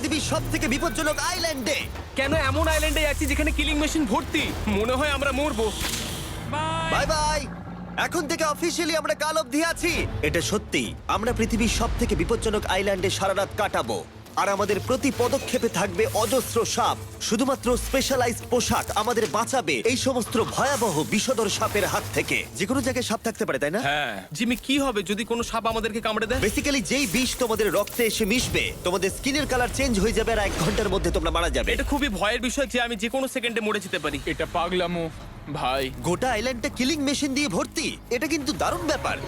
পৃথিবীর সব থেকে বিপজ্জনক আইল্যান্ডে কেন এমন আইল্যান্ডে আছি যেখানে কিলিং মেশিন ভর্তি? মনে হয় আমরা মরবো। বাই বাই এখন থেকে অফিসিয়ালি আমরা কাল অবধি আছি। এটা সত্যি আমরা পৃথিবীর সব থেকে বিপজ্জনক আইল্যান্ডে সারা রাত কাটাবো। আর আমাদের প্রতি পদক্ষেপে থাকবে অজস্র সাপ শুধুমাত্র স্পেশালাইজড পোশাক আমাদের বাঁচাবে এই সমস্ত ভয়াবহ বিষধর সাপের হাত থেকে। যে কোনো জায়গায় সাপ থাকতে পারে তাই না? হ্যাঁ। জিমি কি হবে যদি কোনো সাপ আমাদেরকে কামড়ে দেয়? বেসিক্যালি যেই বিষ তোমাদের রক্তে এসে মিশবে তোমাদের স্কিনের কালার চেঞ্জ হয়ে যাবে আর এক ঘণ্টার মধ্যে তোমরা মারা যাবে। এটা খুবই ভয়ের বিষয় যে আমি যে কোনো সেকেন্ডে মরে যেতে পারি। এটা পাগলামো ভাই। গোটা আইল্যান্ডটা কিলিং মেশিন দিয়ে ভর্তি। এটা কিন্তু দারুণ ব্যাপার।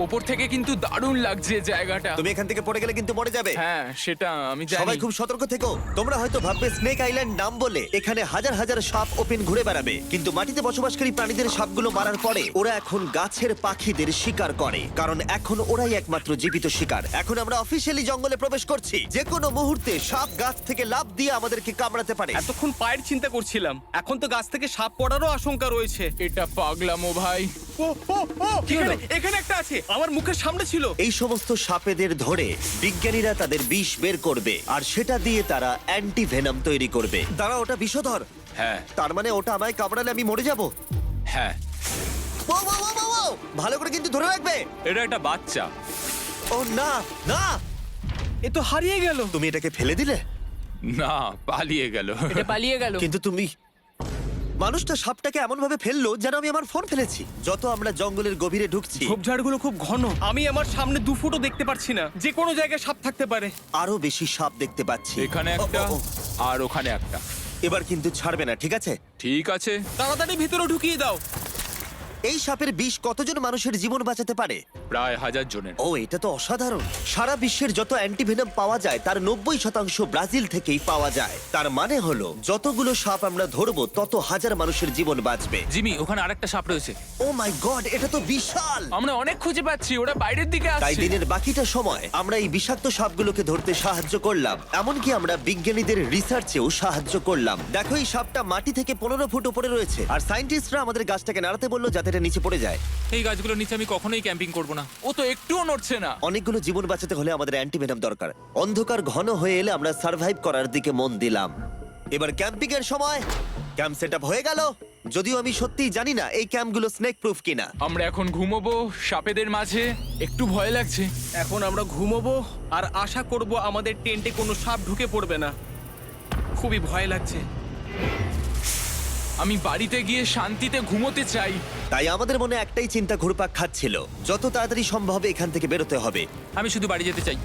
ওপর থেকে কিন্তু দারুণ লাগছে জায়গাটা। তুমি এখান থেকে পড়ে গেলে কিন্তু মরে যাবে। হ্যাঁ সেটা আমি জানি। সবাই খুব সতর্ক থেকো। তোমরা হয়তো ভাববে স্নেক আইল্যান্ড নাম বলে এখানে হাজার হাজার সাপ ওপেন ঘুরে বেড়াবে। কিন্তু মাটিতে বসবাসকারী প্রাণীদের সাপগুলো মারার পরে ওরা এখন গাছের পাখিদের শিকার করে। কারণ এখন ওরাই একমাত্র জীবিত শিকার। এখন আমরা অফিসিয়ালি জঙ্গলে প্রবেশ করছি। যে কোনো মুহূর্তে সাপ গাছ থেকে লাফ দিয়ে আমাদেরকে কামড়াতে পারে। এতক্ষণ পায়ের চিন্তা করছিলাম। এখন তো গাছ থেকে সাপ পড়ারও আশঙ্কা রয়েছে। এটা পাগলামো ভাই। ও ও ও কি হলো? এখানে এখানে একটা আছে। আমার মুখের সামনে ছিল। এই সমস্ত সাপেদের ধরে বিজ্ঞানীরা তাদের বিষ বের করবে আর সেটা দিয়ে তারা অ্যান্টি ভেনাম তৈরি করবে। তারা ওটা বিষধর। হ্যাঁ। তার মানে ওটা আমায় কামড়ালে আমি মরে যাব? হ্যাঁ। ভালো করে কিন্তু ধরে রাখবে। এটা একটা বাচ্চা। ও না না। এ তো হারিয়ে গেল। তুমি এটাকে ফেলে দিলে? না পালিয়ে গেল। এটা পালিয়ে গেল। কিন্তু তুমি মানুষটা সাপটাকে এমন ভাবে ফেলল যেন আমি আমার ফোন ফেলেছি। যত আমরা জঙ্গলের গভীরে ঢুকছি। ঝোপঝাড়গুলো খুব ঘন। আমি আমার সামনে দু ফুটও দেখতে পাচ্ছি না। যে কোনো জায়গায় সাপ থাকতে পারে। আরও বেশি সাপ দেখতে পাচ্ছি। এখানে একটা ও, ও, আর ওখানে একটা। এবার কিন্তু ছাড়বে না ঠিক আছে? ঠিক আছে। তাড়াতাড়ি ভিতরে ঢুকিয়ে দাও। এই সাপের বিষ কতজন মানুষের জীবন বাঁচাতে পারে? প্রায় হাজার জনের। ও এটা তো অসাধারণ। সারা বিশ্বের যত অ্যান্টিভেনম পাওয়া যায় তার নব্বই শতাংশ ব্রাজিল থেকেই পাওয়া যায়। তার মানে হলো যতগুলো সাপ আমরা ধরবো তত হাজার মানুষের জীবন বাঁচবে। জিমি ওখানে আরেকটা সাপ রয়েছে। ও মাই গড এটা তো বিশাল! আমরা অনেক খুঁজে পাচ্ছি ওরা বাইরের দিকে তাই আসছে। দিনের বাকিটা সময় আমরা এই বিষাক্ত সাপগুলোকে ধরতে সাহায্য করলাম। এমনকি আমরা বিজ্ঞানীদের রিসার্চেও সাহায্য করলাম। দেখো এই সাপটা মাটি থেকে পনেরো ফুট উপরে রয়েছে। আর সাইন্টিস্টরা আমাদের গাছটাকে নাড়াতে বলল যাতে এটা নিচে পড়ে যায়। এই গাছগুলোর নিচে আমি কখনোই ক্যাম্পিং করব না। ও তো একটুও নড়ছে না। অনেকগুলো জীবন বাঁচাতে হলে আমাদের অ্যান্টিভেনম দরকার। অন্ধকার ঘন হয়ে এলে আমরা সার্ভাইভ করার দিকে মন দিলাম। এবার ক্যাম্পিং এর সময়। ক্যাম্প সেট হয়ে গেল। যদিও আমি সত্যিই জানি না এই ক্যাম্পগুলো স্নেক প্রুফ কিনা। আমরা এখন ঘুমোবো সাপেদের মাঝে। একটু ভয় লাগছে। এখন আমরা ঘুমোবো আর আশা করব আমাদের টেন্টে কোনো সাপ ঢুকে পড়বে না। খুবই ভয় লাগছে। আমি বাড়িতে গিয়ে শান্তিতে ঘুমোতে চাই। তাই আমাদের মনে একটাই চিন্তা ঘুরপাক খাচ্ছিল। যত তাড়াতাড়ি সম্ভব এখান থেকে বেরোতে হবে। আমি শুধু বাড়ি যেতে চাই।